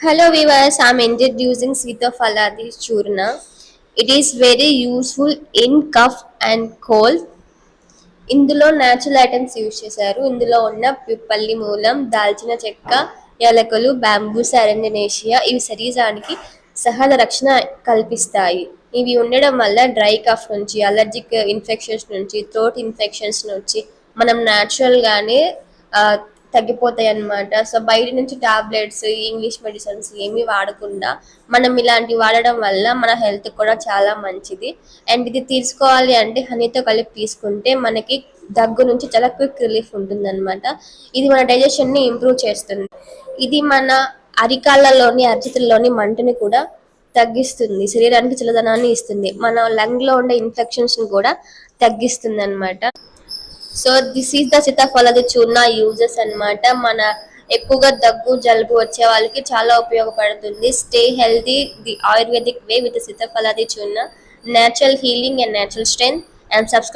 Hello viewers, I'm introducing Sitafaladi Churna. It is very useful in cough and cold. ఇందులో natural items use చేశారు ఇందులో ఉన్న పిప్పల్లి మూలం దాల్చిన చెక్క యాలకులు బ్యాంబూస్ అరెండనేషియా ఇవి శరీరానికి సహజ రక్షణ కల్పిస్తాయి ఇవి ఉండడం వల్ల డ్రై కఫ్ నుంచి అలర్జిక్ ఇన్ఫెక్షన్స్ నుంచి థ్రోట్ ఇన్ఫెక్షన్స్ నుంచి మనం న్యాచురల్గానే తగ్గిపోతాయి అన్నమాట సో బయట నుంచి టాబ్లెట్స్ ఇంగ్లీష్ మెడిసిన్స్ ఏమీ వాడకుండా మనం ఇలాంటివి వాడడం వల్ల మన హెల్త్ కూడా చాలా మంచిది. అండ్ ఇది తీసుకోవాలి అంటే హనీతో కలిపి తీసుకుంటే మనకి దగ్గు నుంచి చాలా క్విక్ రిలీఫ్ ఉంటుంది ఇది మన డైజెషన్ని ఇంప్రూవ్ చేస్తుంది. ఇది మన అరికాళ్ళలోని అరిచితుల్లోని మంటని కూడా తగ్గిస్తుంది. శరీరానికి చల్లదనాన్ని ఇస్తుంది. మన లంగ్లో ఉండే ఇన్ఫెక్షన్స్ని కూడా తగ్గిస్తుంది అన్నమాట so this is the Sitopaladi churna uses అన్నమాట. మన ఎక్కువగా దగ్గు జలుబు వచ్చే వాళ్ళకి చాలా ఉపయోగపడుతుంది. Stay healthy the ayurvedic way with Sitopaladi churna natural healing and natural strength and subscribe